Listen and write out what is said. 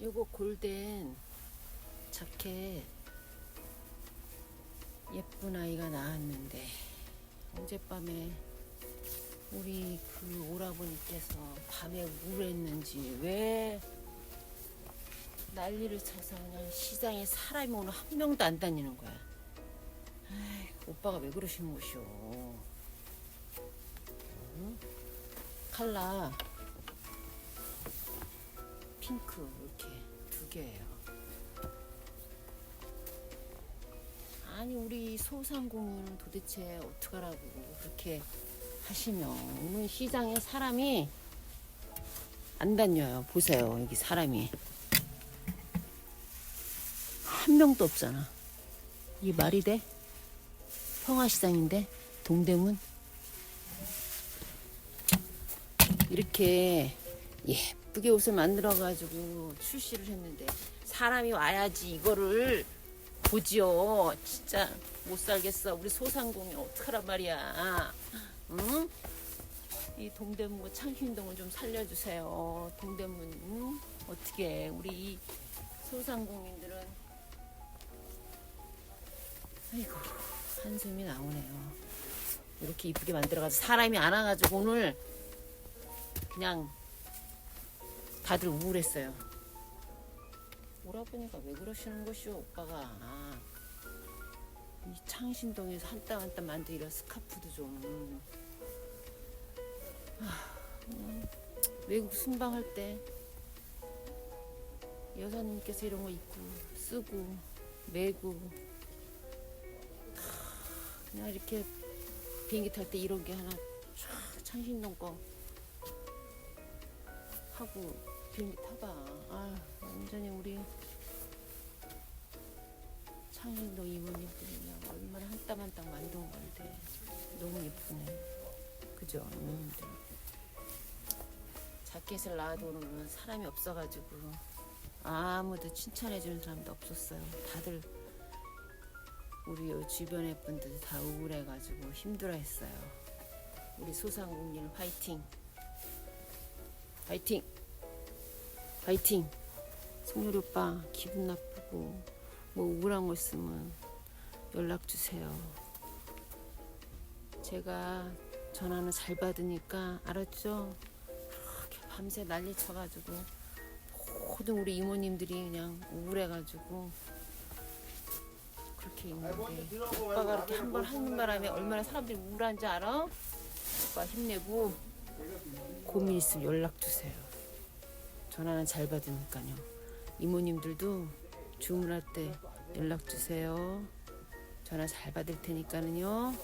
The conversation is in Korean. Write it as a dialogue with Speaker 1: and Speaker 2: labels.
Speaker 1: 요거 골덴 자켓 예쁜 아이가 나왔는데 어젯밤에 우리 그 오라버니께서 밤에 우울했는지 왜 난리를 쳐서 그냥 시장에 사람이 오늘 한 명도 안 다니는 거야. 아이, 오빠가 왜 그러시는 것이오. 응? 칼라 핑크 이렇게 두 개예요. 아니 우리 소상공인은 도대체 어떡하라고 그렇게 오늘 시장에 사람이 안 다녀요. 보세요 여기 사람이 한 명도 없잖아. 이게 말이 돼? 평화시장인데 동대문 이렇게 예 쁘게 옷을 만들어 가지고 출시를 했는데 사람이 와야지 이거를 보지요. 진짜 못 살겠어. 우리 소상공인 어떡하란 말이야. 응? 이 동대문 창신동을 좀 살려주세요. 동대문 응? 어떻게 우리 이 소상공인들은 아이고 한숨이 나오네요. 이렇게 이쁘게 만들어가지고 사람이 안 와가지고 오늘 그냥 다들 우울했어요. 오라버니가 왜 그러시는 것이오, 오빠가. 아, 이 창신동에서 한 땀 한땀 이런 스카프도 좀. 아, 외국 순방할 때 여사님께서 이런 거 입고 쓰고 메고 아, 그냥 이렇게 비행기 탈 때 이런 게 하나 쫙 창신동 거 하고 비행기 타봐. 아, 완전히 우리 창신동 이모님들이 그냥 얼마나 한 땀 한 땀 만든 건데 너무 예쁘네. 그죠, 이모님들. 자켓을 오늘은 사람이 없어가지고 아무도 칭찬해주는 사람도 없었어요. 다들 우리 요 주변의 분들 다 우울해가지고 힘들어했어요. 우리 소상공인 화이팅! 화이팅! 화이팅! 성렬 오빠 기분 나쁘고 뭐 우울한 거 있으면 연락 주세요. 제가 전화는 잘 받으니까 알았죠? 그렇게 밤새 난리 쳐가지고 모든 우리 이모님들이 그냥 우울해가지고 그렇게 있는데 오빠가 이렇게 한 번 하는 바람에 얼마나 사람들이 우울한지 알아? 오빠 힘내고 고민 있으면 연락 주세요. 전화는 잘 받으니까요. 이모님들도 주문할 때 연락 주세요. 전화 잘 받을 테니까는요.